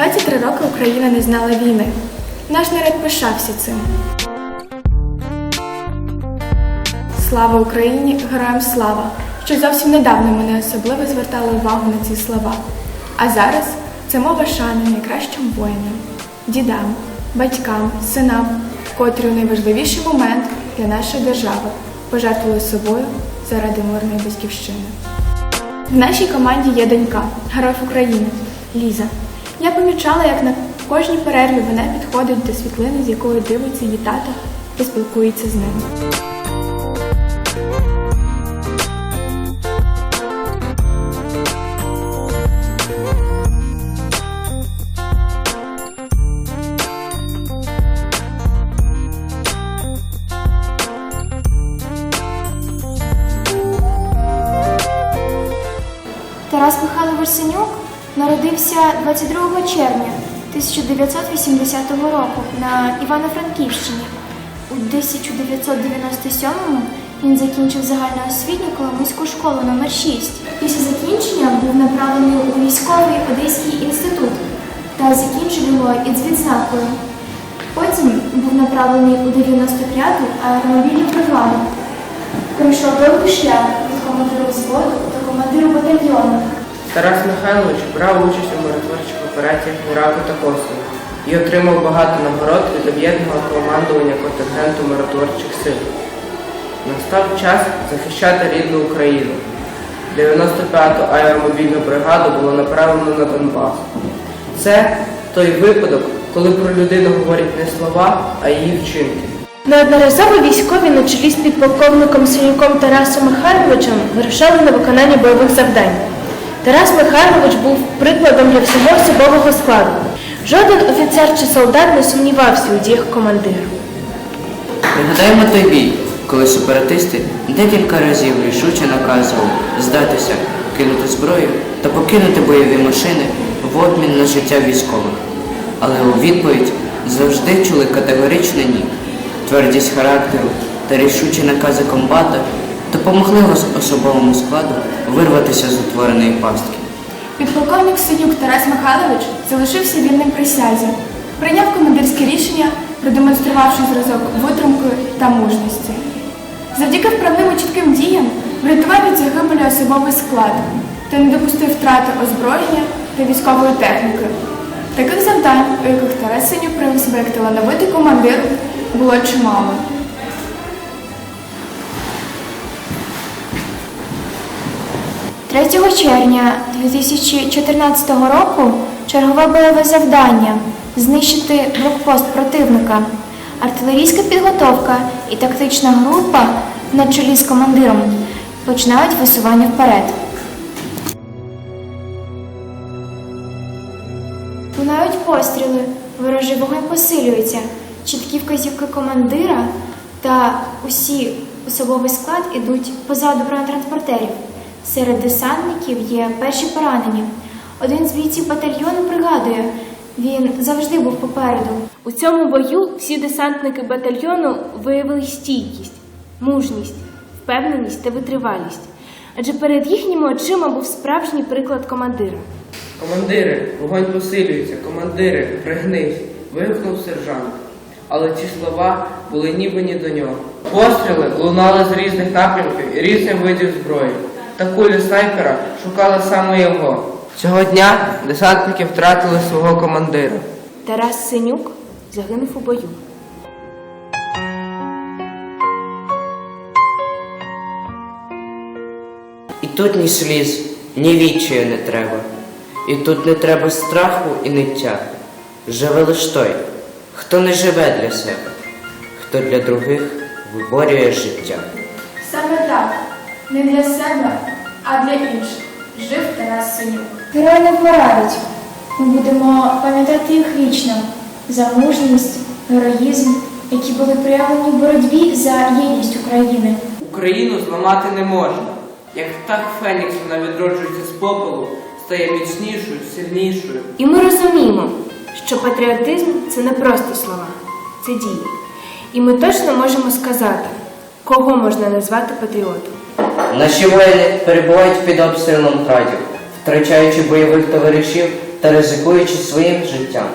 23 роки Україна не знала війни. Наш народ пишався цим. Слава Україні! Героям слава! Що зовсім недавно ми не особливо звертали увагу на ці слова. А зараз це мова шани найкращим воїнам, дідам, батькам, синам, котрі у найважливіший момент для нашої держави пожертвували собою заради мирної батьківщини. В нашій команді є донька, героїв України, Ліза. Я помічала, як на кожній перерві вона підходить до світлини, з якою дивиться її тато і спілкується з ним. Тарас Михайлович Синюк народився 22 червня 1980 року на Івано-Франківщині. У 1997-му він закінчив загальноосвітню Коломийську школу номер 6 Після закінчення був направлений у військовий Одеський інститут та закінчив його із відзнакою. Потім був направлений у 95-ту аеромобільну бригаду. Пройшов довгий шлях від командиру взводу до командиру батальйону. Тарас Михайлович брав участь у миротворчих операціях в Іраку та Косово і отримав багато нагород від об'єднаного командування контингенту миротворчих сил. Настав час захищати рідну Україну. 95-ту аеромобільну бригаду було направлено на Донбас. Це той випадок, коли про людину говорять не слова, а її вчинки. Неодноразово військові на чолі з підполковником Синюком Тарасом Михайловичем вирушали на виконання бойових завдань. Тарас Михайлович був прикладом для всього особового складу. Жоден офіцер чи солдат не сумнівався у діях командира. Пригадаємо той бій, коли сепаратисти декілька разів рішуче наказували здатися, кинути зброю та покинути бойові машини в обмін на життя військових. Але у відповідь завжди чули категоричне ні. Твердість характеру та рішучі накази комбата допомогли ос- особовому складу вирватися з утвореної пастки. Підполковник Синюк Тарас Михайлович залишився вільним присязі, прийняв командирське рішення, продемонструвавши зразок витримки та мужності. Завдяки вправним і чітким діям врятував від загибелі особовий склад та не допустив втрати озброєння та військової техніки. Таких завдань, у яких Тарас Синюк проявив себе як талановитий командир, було чимало. – 3 червня 2014 року чергове бойове завдання знищити блокпост противника. Артилерійська підготовка і тактична група на чолі з командиром починають висування вперед. Лунають постріли, ворожий вогонь посилюється. Чіткі вказівки командира та усі особовий склад ідуть позаду бронетранспортерів. Серед десантників є перші поранені. Один з бійців батальйону пригадує, він завжди був попереду. У цьому бою всі десантники батальйону виявили стійкість, мужність, впевненість та витривалість. Адже перед їхніми очима був справжній приклад командира. Командири, вогонь посилюється, командири, пригнись, вигукнув сержант. Але ці слова були ніби ні до нього. Постріли лунали з різних напрямків і різних видів зброї. Та кулі снайпера шукали саме його. Цього дня десантники втратили свого командира. Тарас Синюк загинув у бою. І тут ні сліз, ні відчаю не треба. І тут не треба страху і ниття. Живе лиш той, хто не живе для себе, хто для других виборює життя. Саме так, не для себе, а для інших. Жив Тарас Синюк. Герої не вмирають. Ми будемо пам'ятати їх вічно за мужність, героїзм, які були проявлені в боротьбі за єдність України. Україну зламати не можна. Як птах Фенікс вона відроджується з попелу, стає міцнішою, сильнішою. І ми розуміємо, що патріотизм це не просто слова, це дії. І ми точно можемо сказати, кого можна назвати патріотом. Наші воїни перебувають під обстрілом градів, втрачаючи бойових товаришів та ризикуючи своїм життям.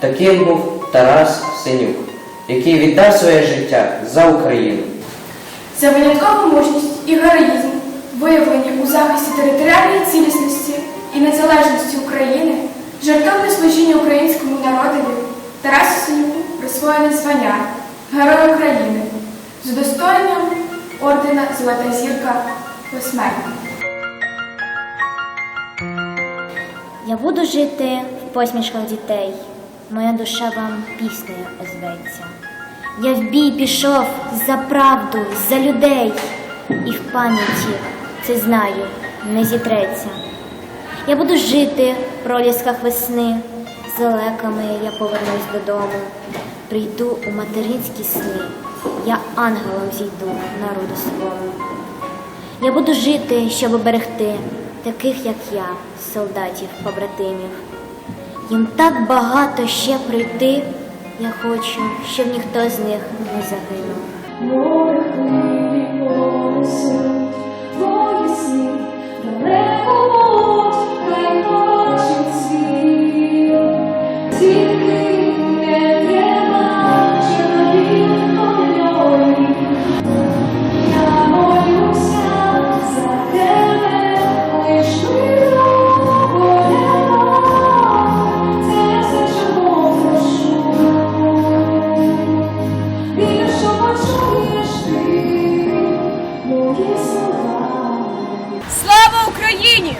Таким був Тарас Синюк, який віддав своє життя за Україну. За виняткову мужність і героїзм, виявлені у захисті територіальної цілісності і незалежності України, жертовне служіння українському народові Тарасу Синюку присвоєне звання Герой України з удостоєнням ордена Золота зірка посмертно. Я буду жити в посмішках дітей, моя душа вам піснею озветься. Я в бій пішов за правду, за людей, і в пам'яті це знаю, не зітреться. Я буду жити в пролісках весни, з леками я повернусь додому. Прийду у материнські сни, я ангелом зійду народу свого. Я буду жити, щоб оберегти таких, як я, солдатів, побратимів. Їм так багато ще пройти. Я хочу, щоб ніхто з них не загинув. Україні!